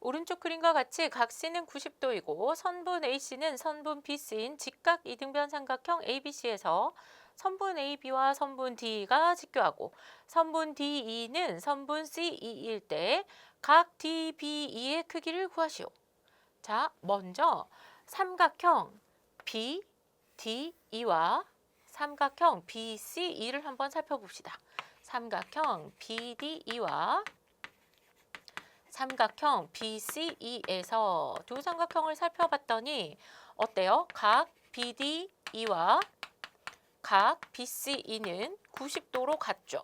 오른쪽 그림과 같이 각 C는 90도이고 선분 AC는 선분 BC인 직각 이등변 삼각형 ABC에서 선분 AB와 선분 DE가 직교하고 선분 DE는 선분 CE일 때 각 DBE의 크기를 구하시오. 자, 먼저 삼각형 BDE와 삼각형 BCE를 한번 살펴봅시다. 삼각형 BDE와 삼각형 BCE에서 두 삼각형을 살펴봤더니 어때요? 각 BDE와 각 BCE는 90도로 같죠.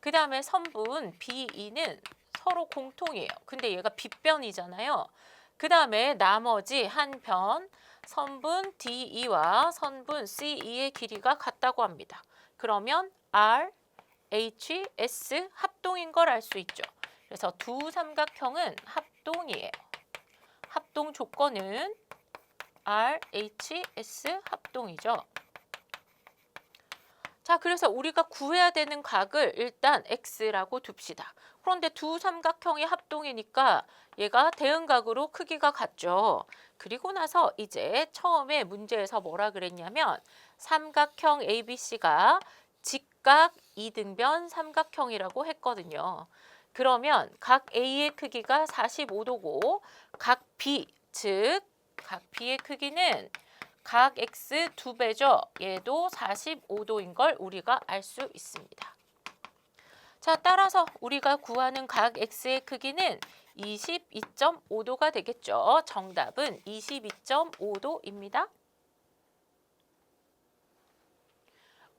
그 다음에 선분 BE는 서로 공통이에요. 근데 얘가 빗변이잖아요. 그 다음에 나머지 한편 선분 DE와 선분 CE의 길이가 같다고 합니다. 그러면 R, H, S 합동인 걸 알 수 있죠. 그래서 두 삼각형은 합동이에요. 합동 조건은 R, H, S 합동이죠. 자, 그래서 우리가 구해야 되는 각을 일단 X라고 둡시다. 그런데 두 삼각형이 합동이니까 얘가 대응각으로 크기가 같죠. 그리고 나서 이제 처음에 문제에서 뭐라 그랬냐면 삼각형 ABC가 직각 이등변 삼각형이라고 했거든요. 그러면 각 A의 크기가 45도고 각 B, 즉 각 B의 크기는 각 X 두 배죠. 얘도 45도인 걸 우리가 알 수 있습니다. 자, 따라서 우리가 구하는 각 X의 크기는 22.5도가 되겠죠. 정답은 22.5도입니다.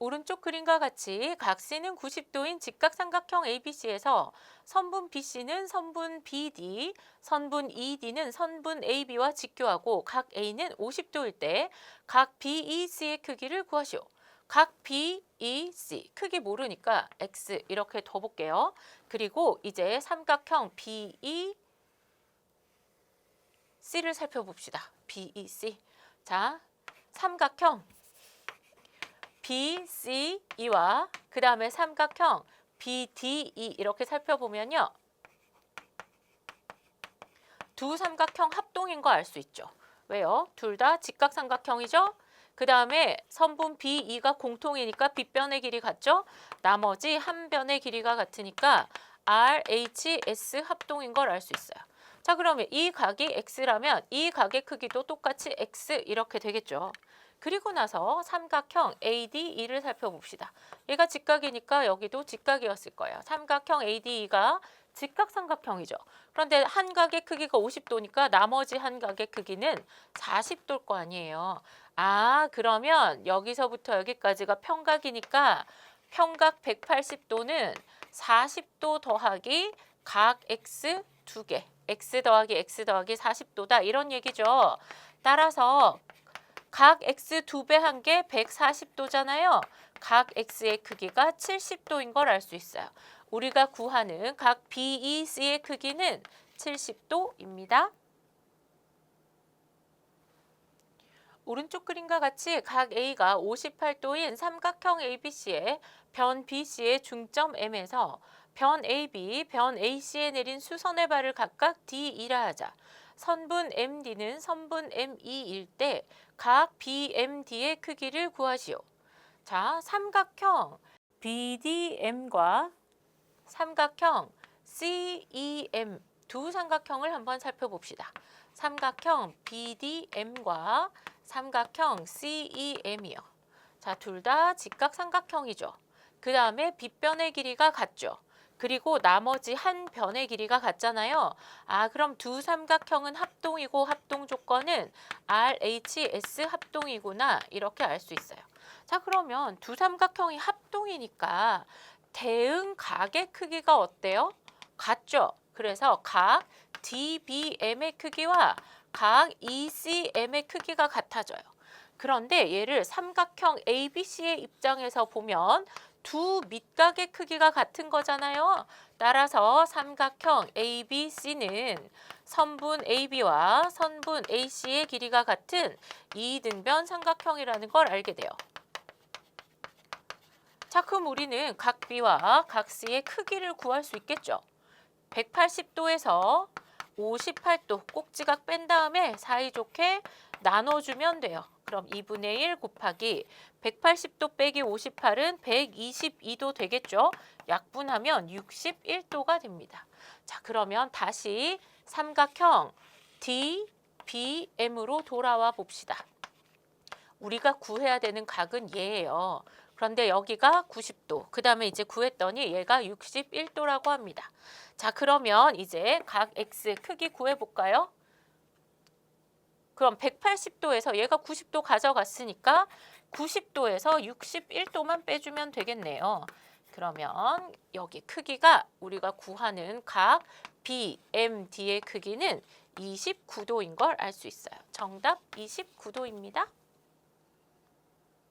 오른쪽 그림과 같이 각 C는 90도인 직각삼각형 ABC에서 선분 BC는 선분 BD, 선분 ED는 선분 AB와 직교하고 각 A는 50도일 때 각 BEC의 크기를 구하시오. 각 BEC 크기 모르니까 X 이렇게 더 볼게요. 그리고 이제 삼각형 BEC를 살펴봅시다. BEC. 자, 삼각형 BCE와 그 다음에 삼각형 BDE 이렇게 살펴보면요. 두 삼각형 합동인 거 알 수 있죠. 왜요? 둘 다 직각삼각형이죠. 그 다음에 선분 BE가 공통이니까 빗변의 길이 같죠. 나머지 한 변의 길이가 같으니까 RHS 합동인 걸 알 수 있어요. 자 그러면 이 각이 X라면 이 각의 크기도 똑같이 X 이렇게 되겠죠. 그리고 나서 삼각형 ADE를 살펴봅시다. 얘가 직각이니까 여기도 직각이었을 거예요. 삼각형 ADE가 직각삼각형이죠. 그런데 한 각의 크기가 50도니까 나머지 한 각의 크기는 40도일 거 아니에요. 아, 그러면 여기서부터 여기까지가 평각이니까 평각 180도는 40도 더하기 각 X 두 개. X 더하기 X 더하기 40도다. 이런 얘기죠. 따라서 각 x 두 배 한 게 140도잖아요. 각 x의 크기가 70도인 걸 알 수 있어요. 우리가 구하는 각 BEC의 크기는 70도입니다. 오른쪽 그림과 같이 각 A가 58도인 삼각형 ABC의 변 BC의 중점 M에서 변 AB, 변 AC에 내린 수선의 발을 각각 D이라 하자. 선분 MD는 선분 ME일 때 각 BMD의 크기를 구하시오. 자, 삼각형 BDM과 삼각형 CEM 두 삼각형을 한번 살펴봅시다. 삼각형 BDM과 삼각형 CEM이요. 자, 둘 다 직각 삼각형이죠. 그 다음에 빗변의 길이가 같죠. 그리고 나머지 한 변의 길이가 같잖아요. 아, 그럼 두 삼각형은 합동이고 합동 조건은 RHS 합동이구나. 이렇게 알 수 있어요. 자, 그러면 두 삼각형이 합동이니까 대응 각의 크기가 어때요? 같죠? 그래서 각 DBM의 크기와 각 ECM의 크기가 같아져요. 그런데 얘를 삼각형 ABC의 입장에서 보면 두 밑각의 크기가 같은 거잖아요. 따라서 삼각형 ABC는 선분 AB와 선분 AC의 길이가 같은 이등변 삼각형이라는 걸 알게 돼요. 자, 그럼 우리는 각 B와 각 C의 크기를 구할 수 있겠죠. 180도에서 58도 꼭지각 뺀 다음에 사이좋게 나눠주면 돼요. 그럼 2분의 1 곱하기 180도 빼기 58은 122도 되겠죠? 약분하면 61도가 됩니다. 자, 그러면 다시 삼각형 DBM으로 돌아와 봅시다. 우리가 구해야 되는 각은 얘예요. 그런데 여기가 90도. 그 다음에 이제 구했더니 얘가 61도라고 합니다. 자, 그러면 이제 각 X 크기 구해볼까요? 그럼 180도에서 얘가 90도 가져갔으니까 90도에서 61도만 빼주면 되겠네요. 그러면 여기 크기가 우리가 구하는 각 BMD의 크기는 29도인 걸 알 수 있어요. 정답 29도입니다.